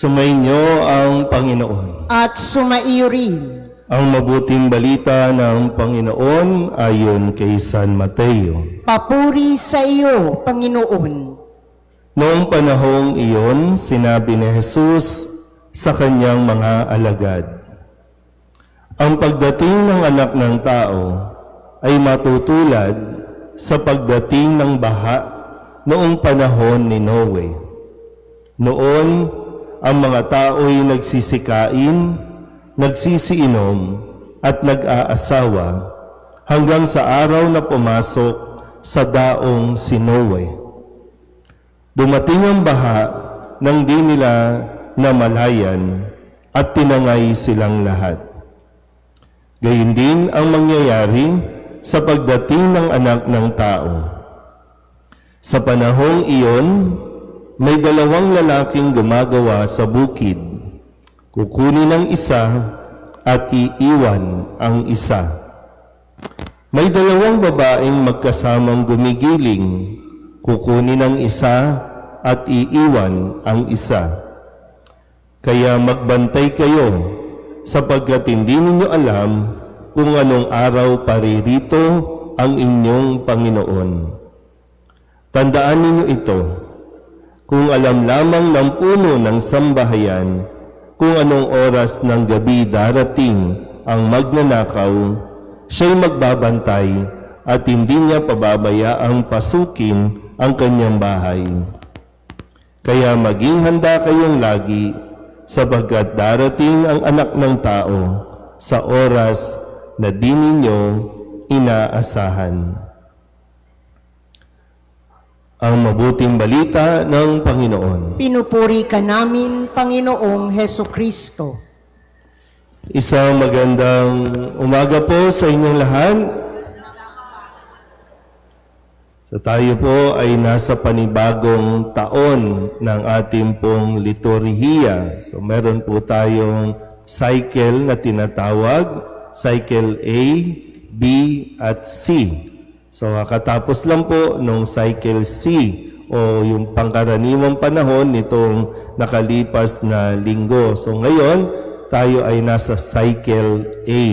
Sumainyo ang Panginoon. at sumaiyo rin Ang mabuting balita ng Panginoon ayon kay San Mateo. papuri sa iyo, Panginoon. Noong panahong iyon, sinabi ni Jesus sa kanyang mga alagad, Ang pagdating ng anak ng tao ay matutulad sa pagdating ng baha noong panahon ni Noe. Noon, ang mga tao'y nagsisikain, nagsisiinom, at nag-aasawa hanggang sa araw na pumasok sa daong si Noe. Dumating ang baha nang di nila namalayan at tinangay silang lahat. Gayun din ang mangyayari sa pagdating ng anak ng tao. Sa panahong iyon, may dalawang lalaking gumagawa sa bukid. Kukunin ang isa at iiwan ang isa. May dalawang babaeng magkasamang gumigiling. Kukunin ang isa at iiwan ang isa. Kaya magbantay kayo sapagkat hindi ninyo alam kung anong araw paririto ang inyong Panginoon. Tandaan ninyo ito, kung alam lamang ng puno ng sambahayan kung anong oras ng gabi darating ang magnanakaw, siya'y magbabantay at hindi niya pababayaang pasukin ang kanyang bahay. Kaya maging handa kayong lagi sapagkat darating ang anak ng tao sa oras na di ninyo inaasahan. Ang mabuting balita ng Panginoon. Pinupuri ka namin, Panginoong Heso Kristo. Isang magandang umaga po sa inyong lahat. So tayo po ay nasa panibagong taon ng ating pong liturhiya. So meron po tayong cycle na tinatawag, cycle A, B, at C. So kakatapos lang po nung cycle C o yung pangkaraniwang panahon nitong nakalipas na linggo. So ngayon, tayo ay nasa cycle A.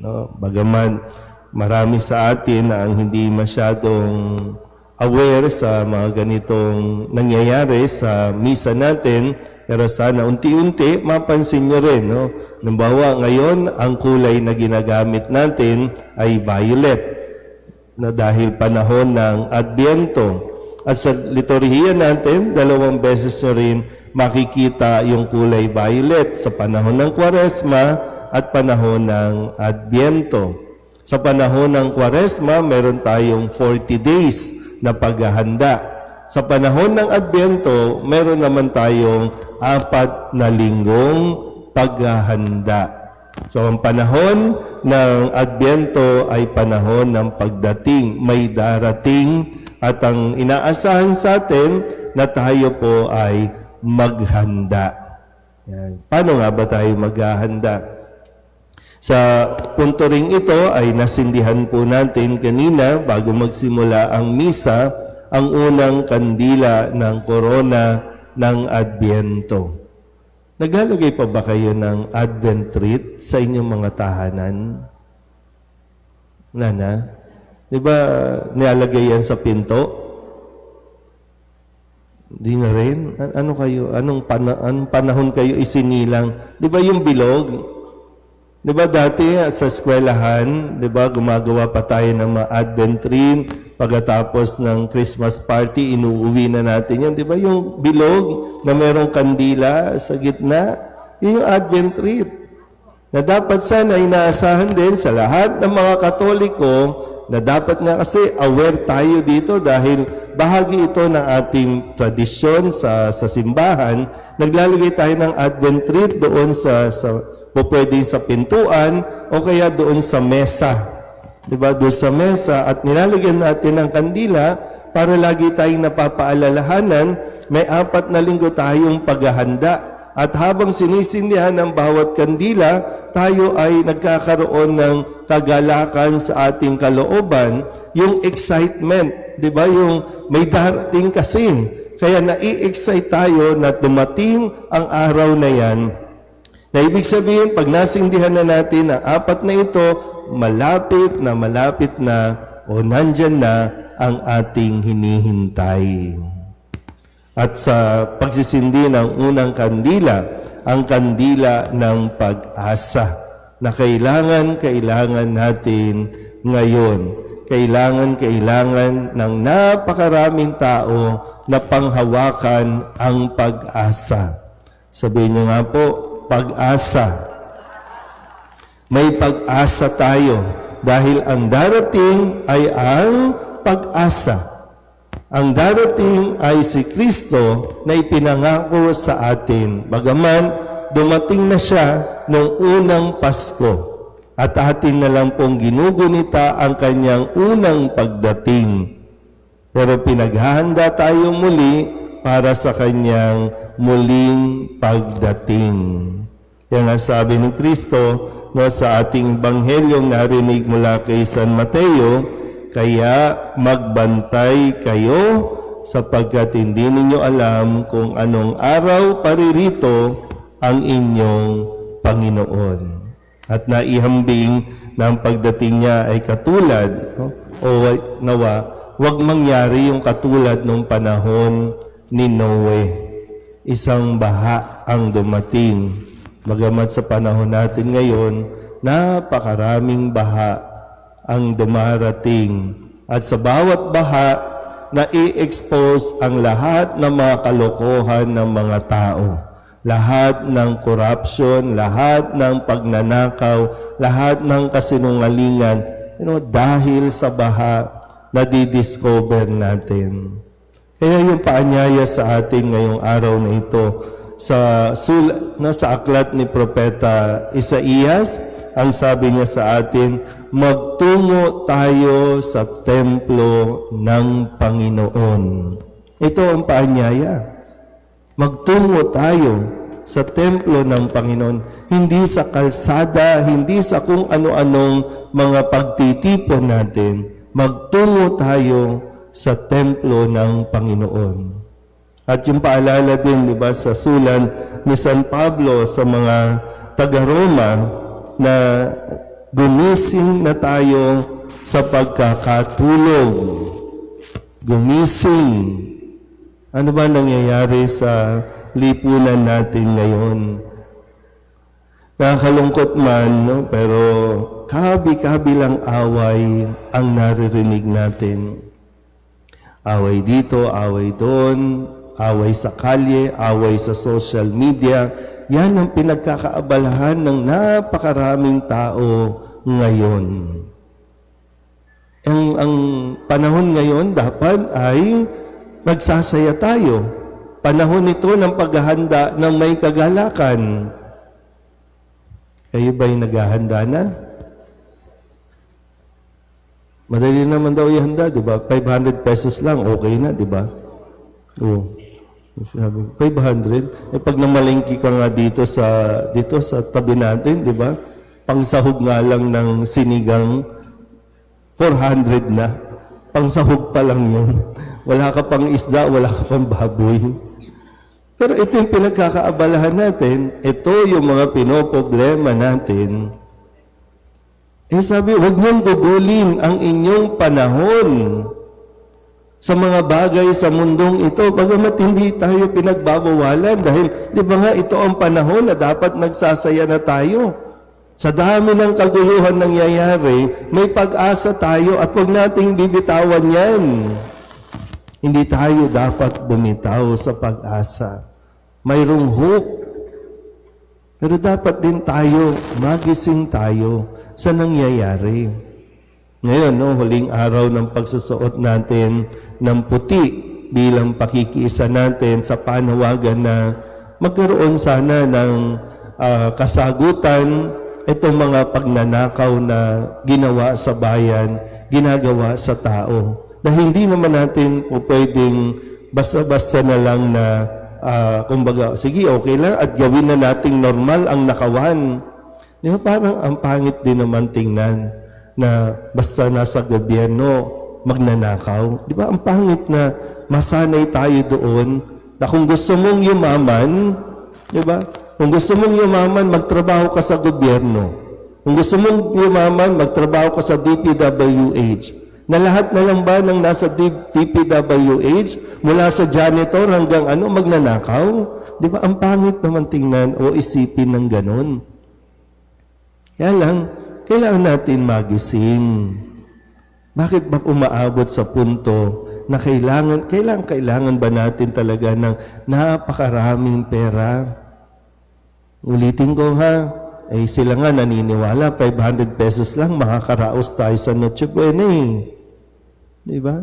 No? Bagaman marami sa atin na ang hindi masyadong aware sa mga ganitong nangyayari sa misa natin, pero sana unti-unti mapansin nyo rin. No? Numbawa, ngayon, ang kulay na ginagamit natin ay violet na dahil panahon ng Adbyento. At sa liturhiya natin, dalawang beses na rin makikita yung kulay violet sa panahon ng Kwaresma at panahon ng Adbyento. Sa panahon ng Kwaresma, meron tayong 40 days na paghahanda. Sa panahon ng Adbyento, meron naman tayong apat na linggong paghahanda. So ang panahon ng Adbyento ay panahon ng pagdating, may darating at ang inaasahan sa atin na tayo po ay maghanda. Yan. Paano nga ba tayo maghahanda? Sa punto ring ito ay nasindihan po natin kanina bago magsimula ang misa ang unang kandila ng korona ng Adbyento. Naglalagay pa ba kayo ng Advent wreath sa inyong mga tahanan? Nana? Di ba nilalagay yan sa pinto? Di na rin? An- ano kayo? Anong, pana- anong panahon kayo isinilang? Di ba yung bilog? Di ba dati sa eskwelahan, di ba gumagawa pa tayo ng mga Advent tree, pagkatapos ng Christmas party, inuuwi na natin yan. Di ba yung bilog na merong kandila sa gitna? Yun yung Advent tree. Na dapat sana inaasahan din sa lahat ng mga Katoliko na dapat nga kasi aware tayo dito dahil bahagi ito ng ating tradisyon sa, sa simbahan. Naglalagay tayo ng Advent tree doon sa, sa o pwede sa pintuan o kaya doon sa mesa. 'Di ba? Doon sa mesa at nilalagyan natin ng kandila para lagi tayong napapaalalahanan may apat na linggo tayong paghahanda. At habang sinisindihan ng bawat kandila, tayo ay nagkakaroon ng kagalakan sa ating kalooban, yung excitement, di ba? Yung may darating kasi. Kaya nai-excite tayo na dumating ang araw na yan na ibig sabihin, pag nasindihan na natin ang apat na ito, malapit na malapit na o nandyan na ang ating hinihintay. At sa pagsisindi ng unang kandila, ang kandila ng pag-asa na kailangan, kailangan natin ngayon. Kailangan, kailangan ng napakaraming tao na panghawakan ang pag-asa. Sabihin niyo nga po, pag-asa. May pag-asa tayo dahil ang darating ay ang pag-asa. Ang darating ay si Kristo na ipinangako sa atin. Bagaman dumating na siya noong unang Pasko at atin na lang pong ginugunita ang kanyang unang pagdating. Pero pinaghahanda tayo muli para sa kanyang muling pagdating. Yan ang sabi ni Kristo no, sa ating banghelyong narinig mula kay San Mateo, kaya magbantay kayo sapagkat hindi ninyo alam kung anong araw paririto ang inyong Panginoon. At naihambing na ang pagdating niya ay katulad no, o nawa, wag mangyari yung katulad nung panahon ni Noe. Isang baha ang dumating. Bagamat sa panahon natin ngayon, napakaraming baha ang dumarating. At sa bawat baha, na-i-expose ang lahat ng mga kalokohan ng mga tao. Lahat ng corruption, lahat ng pagnanakaw, lahat ng kasinungalingan, you know, dahil sa baha, nadidiscover natin. Kaya yung paanyaya sa atin ngayong araw na ito, sa, sul, na, sa aklat ni Propeta Isaías, ang sabi niya sa atin, magtungo tayo sa templo ng Panginoon. Ito ang paanyaya. Magtungo tayo sa templo ng Panginoon. Hindi sa kalsada, hindi sa kung ano-anong mga pagtitipon natin. Magtungo tayo sa templo ng Panginoon. At yung paalala din, di ba, sa sulan ni San Pablo sa mga taga-Roma na gumising na tayo sa pagkakatulog. Gumising. Ano ba nangyayari sa lipunan natin ngayon? Nakakalungkot man, no? pero kabi-kabi lang away ang naririnig natin. Away dito, away doon, away sa kalye, away sa social media. Yan ang pinagkakaabalahan ng napakaraming tao ngayon. Ang, ang panahon ngayon dapat ay magsasaya tayo. Panahon ito ng paghahanda ng may kagalakan. Kayo ba'y naghahanda na? Madali naman daw ihanda, di ba? 500 pesos lang, okay na, di ba? Oo. Sabi, 500? Eh pag namalengki ka nga dito sa dito sa tabi natin, di ba? Pangsahog nga lang ng sinigang 400 na. Pangsahog pa lang yun. Wala ka pang isda, wala ka pang baboy. Pero ito yung pinagkakaabalahan natin. Ito yung mga pinoproblema natin. Eh sabi, huwag niyong gugulin ang inyong panahon sa mga bagay sa mundong ito. Bagamat hindi tayo pinagbabawalan dahil di ba nga ito ang panahon na dapat nagsasaya na tayo. Sa dami ng kaguluhan nangyayari, may pag-asa tayo at huwag nating bibitawan yan. Hindi tayo dapat bumitaw sa pag-asa. Mayroong hope. Pero dapat din tayo, magising tayo sa nangyayari. Ngayon, no, huling araw ng pagsusuot natin ng puti bilang pakikiisa natin sa panawagan na magkaroon sana ng ah, kasagutan itong mga pagnanakaw na ginawa sa bayan, ginagawa sa tao. Dahil hindi naman natin po pwedeng basta-basta na lang na, ah, kumbaga, sige, okay lang, at gawin na nating normal ang nakawan. Di ba parang ang pangit din naman tingnan na basta nasa gobyerno, magnanakaw. Di ba ang pangit na masanay tayo doon na kung gusto mong yumaman, di ba? Kung gusto mong yumaman, magtrabaho ka sa gobyerno. Kung gusto mong yumaman, magtrabaho ka sa DPWH. Na lahat na lang ba ng nasa DPWH, mula sa janitor hanggang ano, magnanakaw? Di ba? Ang pangit naman tingnan o isipin ng ganon. Kaya lang, kailangan natin magising. Bakit ba umaabot sa punto na kailangan, kailangan, kailangan ba natin talaga ng napakaraming pera? Ulitin ko ha, eh sila nga naniniwala, 500 pesos lang, makakaraos tayo sa Noche Buena eh. Di ba?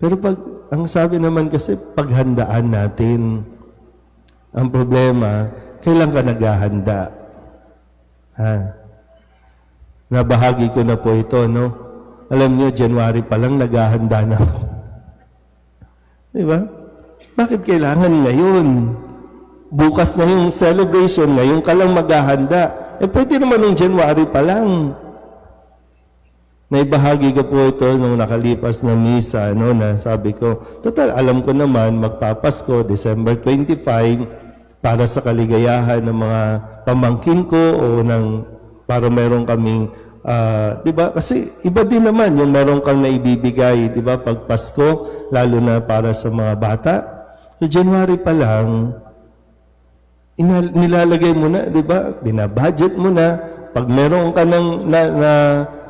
Pero pag, ang sabi naman kasi, paghandaan natin. Ang problema, kailan ka naghahanda? Ha? Nabahagi ko na po ito, no? Alam niyo, January pa lang naghahanda na ako. Di ba? Bakit kailangan ngayon? Bukas na yung celebration, ngayon ka lang maghahanda. Eh, pwede naman yung January pa lang. Naibahagi ko po ito nung nakalipas na misa, no, na sabi ko, total, alam ko naman, magpapasko, December 25, para sa kaligayahan ng mga pamangkin ko o ng, para meron kaming, ah, di ba? Kasi iba din naman yung meron kang naibibigay, di ba, pag Pasko, lalo na para sa mga bata. So, January pa lang, Inal- nilalagay mo na, di ba? Binabudget mo na. Pag meron ka ng na, na,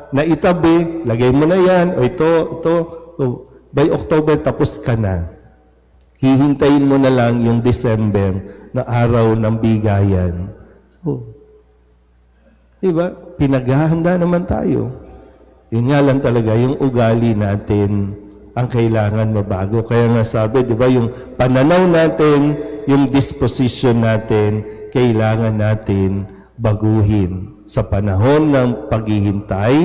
na itabi, lagay mo na yan. O ito, ito. O, by October, tapos ka na. Hihintayin mo na lang yung December na araw ng bigayan. So, di ba? Pinaghahanda naman tayo. Yun nga lang talaga, yung ugali natin ang kailangan mabago. Kaya nga sabi, di ba, yung pananaw natin, yung disposition natin, kailangan natin baguhin. Sa panahon ng paghihintay,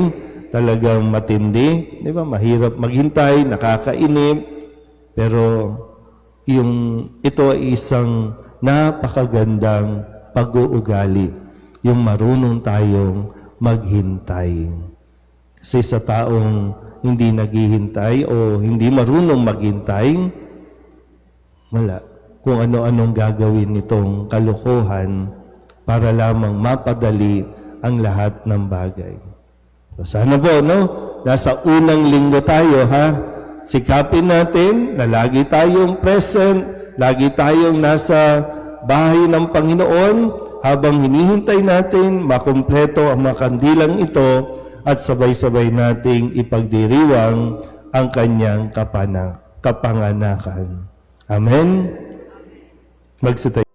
talagang matindi, di ba, mahirap maghintay, nakakainip, pero yung ito ay isang napakagandang pag-uugali, yung marunong tayong maghintay. Kasi sa taong hindi naghihintay o hindi marunong maghintay, wala. Kung ano-anong gagawin nitong kalokohan para lamang mapadali ang lahat ng bagay. So sana po, no? Nasa unang linggo tayo, ha? Sikapin natin na lagi tayong present, lagi tayong nasa bahay ng Panginoon habang hinihintay natin makumpleto ang mga kandilang ito at sabay-sabay nating ipagdiriwang ang kanyang kapana, kapanganakan. Amen? Magsitay.